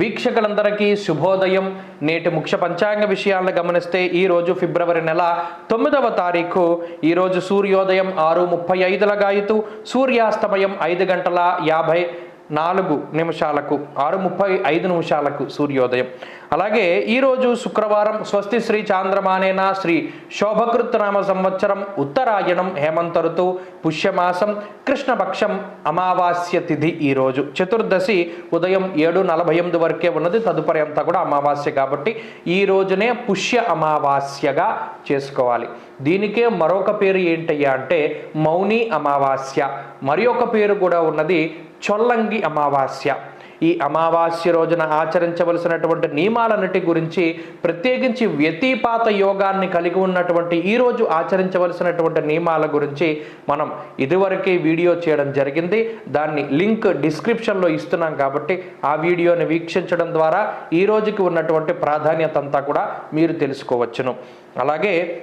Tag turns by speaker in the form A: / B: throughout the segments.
A: వీక్షకులందరికీ శుభోదయం. నేటి ముఖ్య పంచాంగ విషయాలను గమనిస్తే ఈరోజు ఫిబ్రవరి నెల తొమ్మిదవ తారీఖు. ఈరోజు సూర్యోదయం ఆరు ముప్పై ఐదుల అయితూ సూర్యాస్తమయం ఐదు గంటల యాభై నాలుగు నిమిషాలకు ఆరు ముప్పై ఐదు నిమిషాలకు సూర్యోదయం. అలాగే ఈరోజు శుక్రవారం స్వస్తి శ్రీ చాంద్రమానేన శ్రీ శోభకృత్ నామ సంవత్సరం ఉత్తరాయణం హేమంత ఋతువు పుష్యమాసం కృష్ణపక్షం అమావాస్య తిథి ఈరోజు చతుర్దశి ఉదయం ఏడు నలభై ఎనిమిది వరకే ఉన్నది. తదుపరి అంతా కూడా అమావాస్య కాబట్టి ఈ రోజునే పుష్య అమావాస్యగా చేసుకోవాలి. దీనికే మరొక పేరు ఏంటయ్యా అంటే మౌని అమావాస్య. మరి ఒక పేరు కూడా ఉన్నది చొల్లంగి అమావాస్య. ఈ అమావాస్య రోజున ఆచరించవలసినటువంటి నియమాలన్నిటి గురించి ప్రత్యేకించి వ్యతిపాత యోగాన్ని కలిగి ఉన్నటువంటి ఈ రోజు ఆచరించవలసినటువంటి నియమాల గురించి మనం ఇదివరకే వీడియో చేయడం జరిగింది. దాన్ని లింక్ డిస్క్రిప్షన్లో ఇస్తున్నాం కాబట్టి ఆ వీడియోని వీక్షించడం ద్వారా ఈ రోజుకి ఉన్నటువంటి ప్రాధాన్యత అంతా కూడా మీరు తెలుసుకోవచ్చును. అలాగే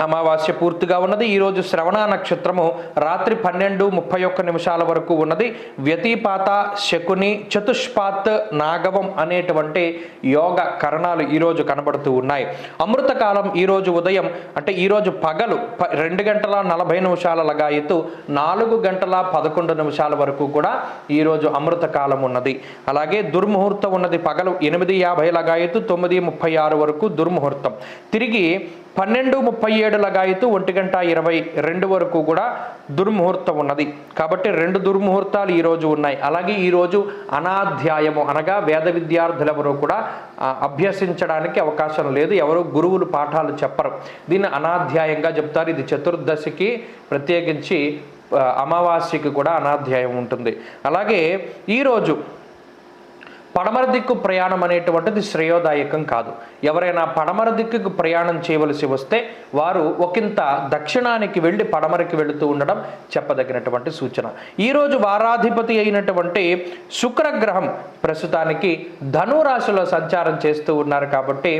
A: అమావాస్య పూర్తిగా ఉన్నది. ఈరోజు శ్రవణ నక్షత్రము రాత్రి పన్నెండు ముప్పై ఒక్క నిమిషాల వరకు ఉన్నది. వ్యతిపాత శకుని చతుష్పాత్ నాగవం అనేటువంటి యోగ కరణాలు ఈరోజు కనబడుతూ ఉన్నాయి. అమృతకాలం ఈరోజు ఉదయం అంటే ఈరోజు పగలు ప- రెండు గంటల నలభై నిమిషాల లగాయతు నాలుగు గంటల పదకొండు నిమిషాల వరకు కూడా ఈరోజు అమృత కాలం ఉన్నది. అలాగే దుర్ముహూర్తం ఉన్నది పగలు ఎనిమిది యాభై లగాయతు తొమ్మిది ముప్పై ఆరు వరకు దుర్ముహూర్తం. తిరిగి పన్నెండు ముప్పై ఏడు లగాయతు ఒంటి గంట ఇరవై రెండు వరకు కూడా దుర్ముహూర్తం ఉన్నది. కాబట్టి రెండు దుర్ముహూర్తాలు ఈరోజు ఉన్నాయి. అలాగే ఈరోజు అనాధ్యాయము అనగా వేద విద్యార్థులెవరూ కూడా అభ్యసించడానికి అవకాశం లేదు. ఎవరు గురువులు పాఠాలు చెప్పరు. దీన్ని అనాధ్యాయంగా చెప్తారు. ఇది చతుర్దశికి ప్రత్యేకించి అమావాస్యకి కూడా అనాధ్యాయం ఉంటుంది. అలాగే ఈరోజు పడమర దిక్కు ప్రయాణం అనేటువంటిది శ్రేయోదాయకం కాదు. ఎవరైనా పడమర దిక్కుకు ప్రయాణం చేయవలసి వస్తే వారు ఒకంత దక్షిణానికి వెళ్ళి పడమరకి వెళుతూ ఉండడం చెప్పదగినటువంటి సూచన. ఈరోజు వారాధిపతి అయినటువంటి శుక్రగ్రహం ప్రస్తుతానికి ధనురాశిలో సంచారం చేస్తూ ఉన్నారు కాబట్టి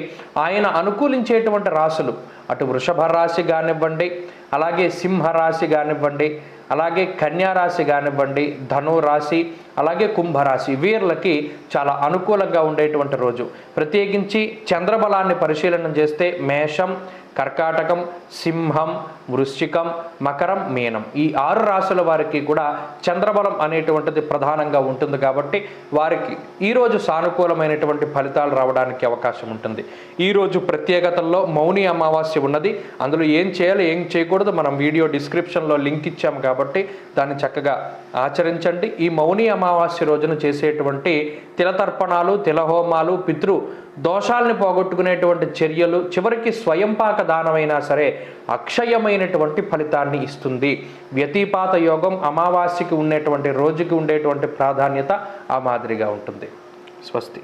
A: ఆయన అనుకూలించేటువంటి రాశులు. అటు వృషభ రాశి కానివ్వండి అలాగే సింహ రాశి కానివ్వండి అలాగే కన్యా రాశి కానివ్వండి ధను రాశి అలాగే కుంభరాశి వీర్లకి చాలా అనుకూలంగా ఉండేటువంటి రోజు. ప్రత్యేకించి చంద్రబలాన్ని పరిశీలన చేస్తే మేషం కర్కాటకం సింహం వృశ్చికం మకరం మీనం. ఈ ఆరు రాశుల వారికి కూడా చంద్రబలం అనేటువంటిది ప్రధానంగా ఉంటుంది కాబట్టి వారికి ఈరోజు సానుకూలమైనటువంటి ఫలితాలు రావడానికి అవకాశం ఉంటుంది. ఈరోజు ప్రత్యేకతల్లో మౌని అమావాస్య ఉన్నది. అందులో ఏం చేయాలి ఏం చేయకూడదు మనం వీడియో డిస్క్రిప్షన్లో లింక్ ఇచ్చాము కాబట్టి దాన్ని చక్కగా ఆచరించండి. ఈ మౌని అమావాస్య రోజున చేసేటువంటి తిలతర్పణాలు తిలహోమాలు పితృ దోషాల్ని పోగొట్టుకునేటువంటి చర్యలు చివరికి స్వయంపాక దానమైనా సరే అక్షయమైనటువంటి ఫలితాన్ని ఇస్తుంది. వ్యతిపాత యోగం అమావాస్యకి ఉండేటువంటి రోజుకి ఉండేటువంటి ప్రాధాన్యత ఆ మాదిరిగా ఉంటుంది. స్వస్తి.